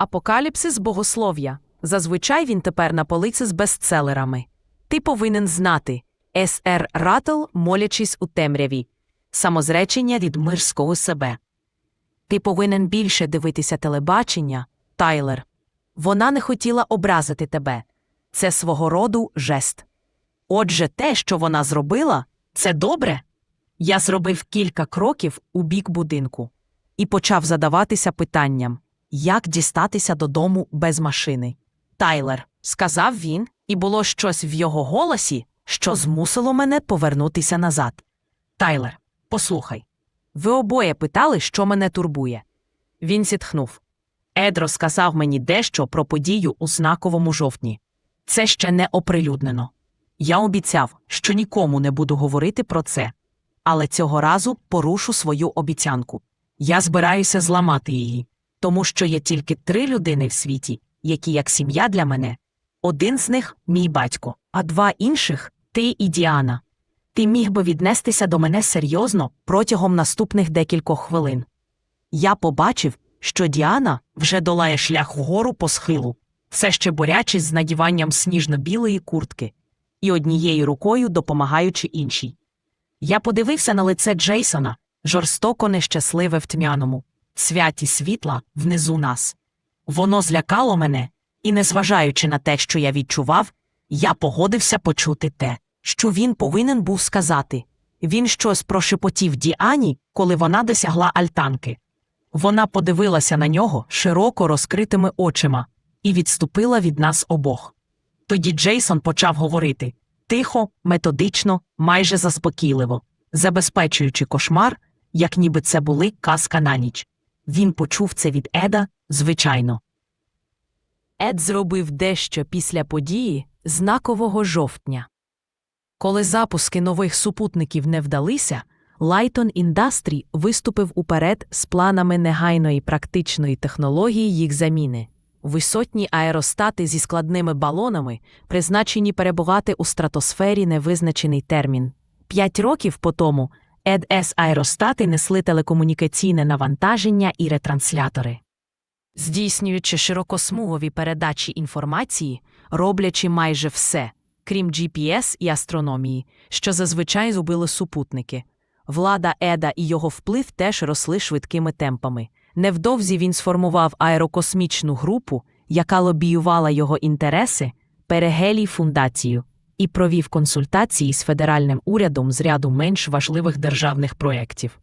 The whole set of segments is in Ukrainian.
Апокаліпсис богослов'я. Зазвичай він тепер на полиці з бестселерами. Ти повинен знати С.Р. Раттл, молячись у темряві. Самозречення від мирського себе. Ти повинен більше дивитися телебачення, Тайлер. Вона не хотіла образити тебе. Це свого роду жест. Отже, те, що вона зробила, це добре. Я зробив кілька кроків у бік будинку і почав задаватися питанням, як дістатися додому без машини. Тайлер, сказав він, і було щось в його голосі, що змусило мене повернутися назад. Тайлер, послухай. Ви обоє питали, що мене турбує. Він зітхнув. Ед розказав мені дещо про подію у знаковому жовтні. Це ще не оприлюднено. Я обіцяв, що нікому не буду говорити про це, але цього разу порушу свою обіцянку. Я збираюся зламати її, тому що є тільки три людини в світі, які як сім'я для мене. Один з них мій батько, а два інших ти і Діана. Ти міг би віднестися до мене серйозно протягом наступних декількох хвилин. Я побачив, що Діана вже долає шлях вгору по схилу, все ще борячись з надіванням сніжно-білої куртки і однією рукою допомагаючи іншій. Я подивився на лице Джейсона, жорстоко нещасливе в тьмяному, святі світла внизу нас. Воно злякало мене, і, незважаючи на те, що я відчував, я погодився почути те, що він повинен був сказати. Він щось прошепотів Діані, коли вона досягла альтанки. Вона подивилася на нього широко розкритими очима і відступила від нас обох. Тоді Джейсон почав говорити тихо, методично, майже заспокійливо, забезпечуючи кошмар, як ніби це були казка на ніч. Він почув це від Еда, звичайно. Ед зробив дещо після події знакового жовтня. Коли запуски нових супутників не вдалися, Лайтон Індастрі виступив уперед з планами негайної практичної технології їх заміни. Висотні аеростати зі складними балонами призначені перебувати у стратосфері невизначений термін. П'ять років по тому ЕДС аеростати несли телекомунікаційне навантаження і ретранслятори. Здійснюючи широкосмугові передачі інформації, роблячи майже все, крім GPS і астрономії, що зазвичай зубили супутники. Влада Еда і його вплив теж росли швидкими темпами. Невдовзі він сформував аерокосмічну групу, яка лобіювала його інтереси, Перегелій фундацію, і провів консультації з федеральним урядом з ряду менш важливих державних проєктів.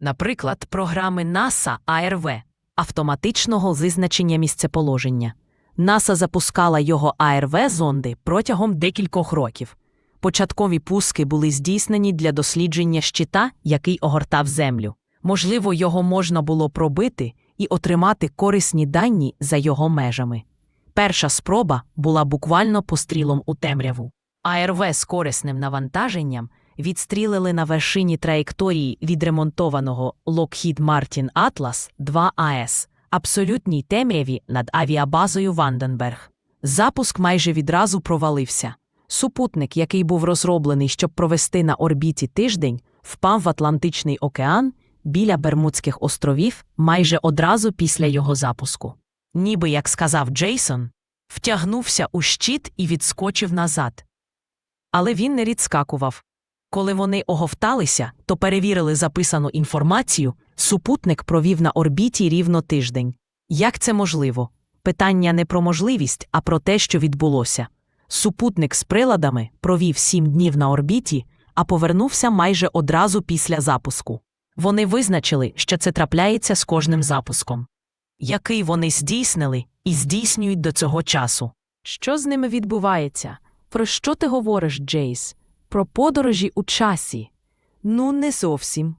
Наприклад, програми НАСА АРВ автоматичного визначення місцеположення. НАСА запускала його АРВ зонди протягом декількох років. Початкові пуски були здійснені для дослідження щита, який огортав Землю. Можливо, його можна було пробити і отримати корисні дані за його межами. Перша спроба була буквально пострілом у темряву. АРВ з корисним навантаженням відстрілили на вершині траєкторії відремонтованого Lockheed Martin Atlas 2 АС, абсолютній темряві над авіабазою Ванденберг. Запуск майже відразу провалився. Супутник, який був розроблений, щоб провести на орбіті тиждень, впав в Атлантичний океан біля Бермудських островів майже одразу після його запуску. Ніби, як сказав Джейсон, втягнувся у щит і відскочив назад. Але він не відскакував. Коли вони оговталися, то перевірили записану інформацію, супутник провів на орбіті рівно тиждень. Як це можливо? Питання не про можливість, а про те, що відбулося. Супутник з приладами провів сім днів на орбіті, а повернувся майже одразу після запуску. Вони визначили, що це трапляється з кожним запуском, який вони здійснили і здійснюють до цього часу. Що з ними відбувається? Про що ти говориш, Джейс? Про подорожі у часі? Ну, не зовсім.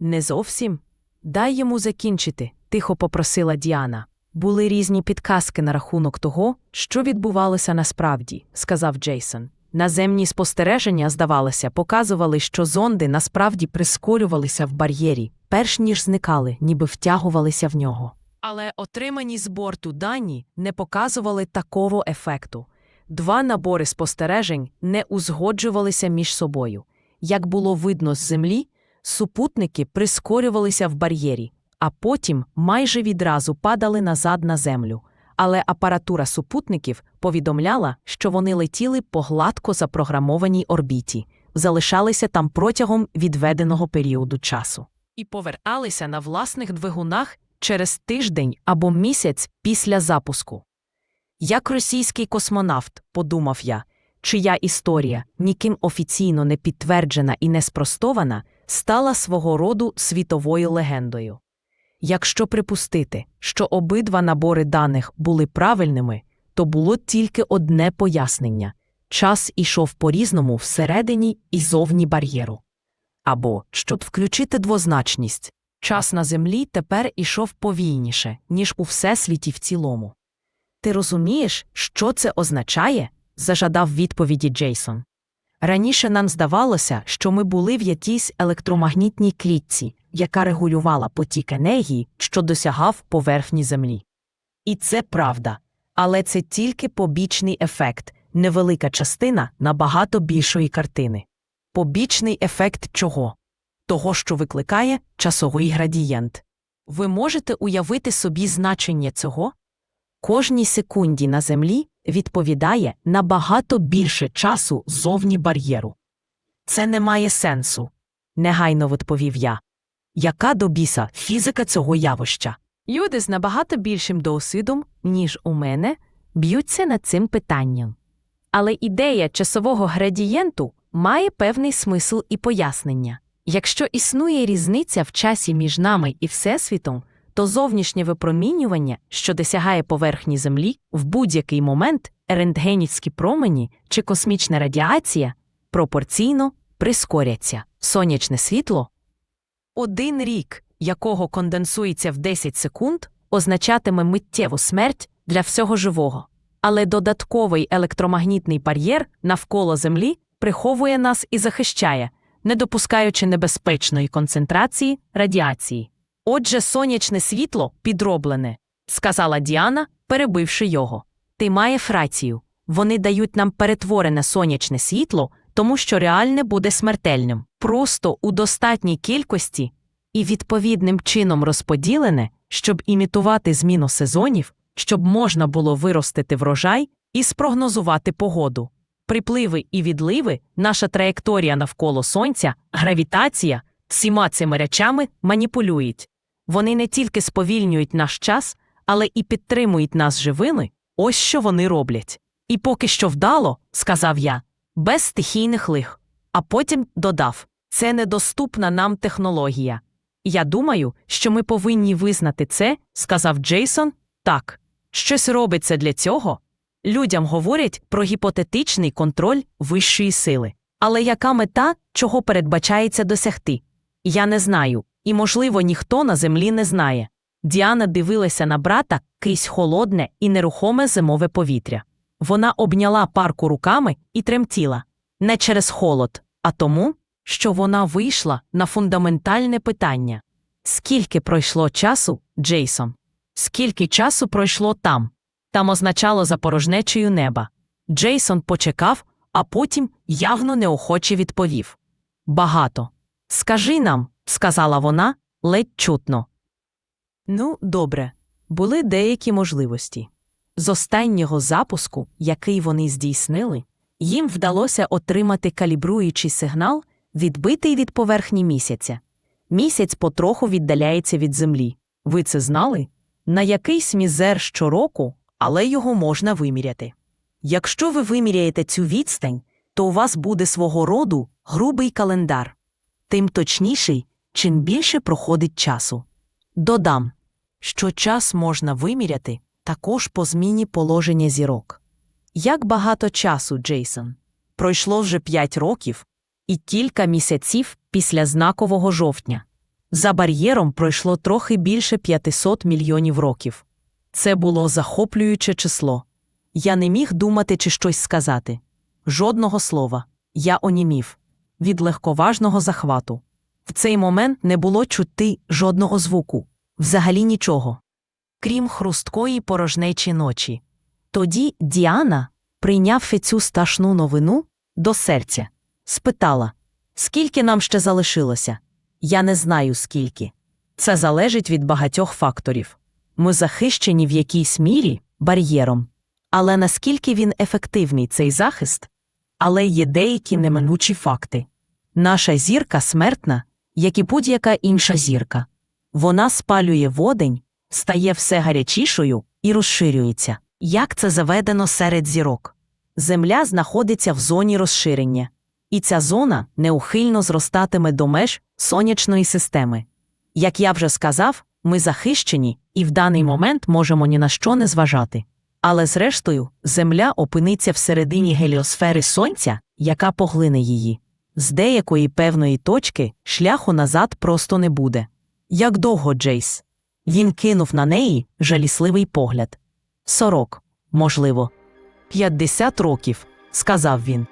Не зовсім? Дай йому закінчити, тихо попросила Діана. Були різні підказки на рахунок того, що відбувалося насправді, сказав Джейсон. Наземні спостереження, здавалося, показували, що зонди насправді прискорювалися в бар'єрі, перш ніж зникали, ніби втягувалися в нього. Але отримані з борту дані не показували такого ефекту. Два набори спостережень не узгоджувалися між собою. Як було видно з землі, супутники прискорювалися в бар'єрі, а потім майже відразу падали назад на землю. Але апаратура супутників повідомляла, що вони летіли по гладко запрограмованій орбіті, залишалися там протягом відведеного періоду часу і поверталися на власних двигунах через тиждень або місяць після запуску. Як російський космонавт, подумав я, чия історія, ніким офіційно не підтверджена і не спростована, стала свого роду світовою легендою. Якщо припустити, що обидва набори даних були правильними, то було тільки одне пояснення час ішов по різному всередині і зовні бар'єру. Або, щоб включити двозначність, час на землі тепер ішов повільніше, ніж у всесвіті в цілому. Ти розумієш, що це означає? зажадав відповіді Джейсон. Раніше нам здавалося, що ми були в якійсь електромагнітній клітці, яка регулювала потік енергії, що досягав поверхні Землі. І це правда. Але це тільки побічний ефект, невелика частина набагато більшої картини. Побічний ефект чого? Того, що викликає часовий градієнт. Ви можете уявити собі значення цього? Кожній секунді на Землі відповідає набагато більше часу зовні бар'єру. Це не має сенсу, негайно відповів я. Яка до біса фізика цього явища? Люди з набагато більшим досвідом, ніж у мене, б'ються над цим питанням. Але ідея часового градієнту має певний смисл і пояснення. Якщо існує різниця в часі між нами і Всесвітом, то зовнішнє випромінювання, що досягає поверхні Землі, в будь-який момент рентгенівські промені чи космічна радіація пропорційно прискоряться. Сонячне світло один рік, якого конденсується в 10 секунд, означатиме миттєву смерть для всього живого. Але додатковий електромагнітний бар'єр навколо Землі приховує нас і захищає, не допускаючи небезпечної концентрації радіації. Отже, сонячне світло підроблене, сказала Діана, перебивши його. Ти маєш рацію. Вони дають нам перетворене сонячне світло, тому що реальне буде смертельним, просто у достатній кількості і відповідним чином розподілене, щоб імітувати зміну сезонів, щоб можна було виростити врожай і спрогнозувати погоду. Припливи і відливи, наша траєкторія навколо сонця, гравітація всіма цими речами маніпулюють. Вони не тільки сповільнюють наш час, але і підтримують нас живими. Ось що вони роблять. І поки що вдало, сказав я, без стихійних лих. А потім додав це недоступна нам технологія. Я думаю, що ми повинні визнати це, сказав Джейсон. Так, щось робиться для цього. Людям говорять про гіпотетичний контроль вищої сили. Але яка мета, чого передбачається досягти? Я не знаю, і, можливо, ніхто на землі не знає. Діана дивилася на брата крізь холодне і нерухоме зимове повітря. Вона обняла парку руками і тремтіла не через холод, а тому, що вона вийшла на фундаментальне питання скільки пройшло часу, Джейсон? Скільки часу пройшло там? Там означало за порожнечею неба. Джейсон почекав, а потім явно неохоче відповів Багато. Скажи нам, сказала вона, ледь чутно. Ну, добре, були деякі можливості. З останнього запуску, який вони здійснили, їм вдалося отримати калібруючий сигнал, відбитий від поверхні місяця. Місяць потроху віддаляється від землі. Ви це знали? На якийсь мізер щороку, але його можна виміряти. Якщо ви виміряєте цю відстань, то у вас буде свого роду грубий календар, тим точніший, чим більше проходить часу. Додам, що час можна виміряти також по зміні положення зірок. Як багато часу, Джейсон? Пройшло вже п'ять років і кілька місяців після знакового жовтня. За бар'єром пройшло трохи більше 500 мільйонів років. Це було захоплююче число. Я не міг думати чи щось сказати. Жодного слова. Я онімів від легковажного захвату. В цей момент не було чути жодного звуку, взагалі нічого. Крім хрусткої порожнечі ночі. Тоді Діана, прийнявши цю страшну новину до серця, спитала, скільки нам ще залишилося? Я не знаю скільки. Це залежить від багатьох факторів. Ми захищені в якійсь мірі бар'єром. Але наскільки він ефективний, цей захист? Але є деякі неминучі факти. Наша зірка смертна, як і будь-яка інша зірка. Вона спалює водень, стає все гарячішою і розширюється. Як це заведено серед зірок? Земля знаходиться в зоні розширення, і ця зона неухильно зростатиме до меж сонячної системи. Як я вже сказав, ми захищені і в даний момент можемо ні на що не зважати. Але зрештою, Земля опиниться всередині геліосфери Сонця, яка поглине її. З деякої певної точки шляху назад просто не буде. Як довго, Джейс? Він кинув на неї жалісливий погляд. Сорок, можливо. П'ятдесят років, сказав він.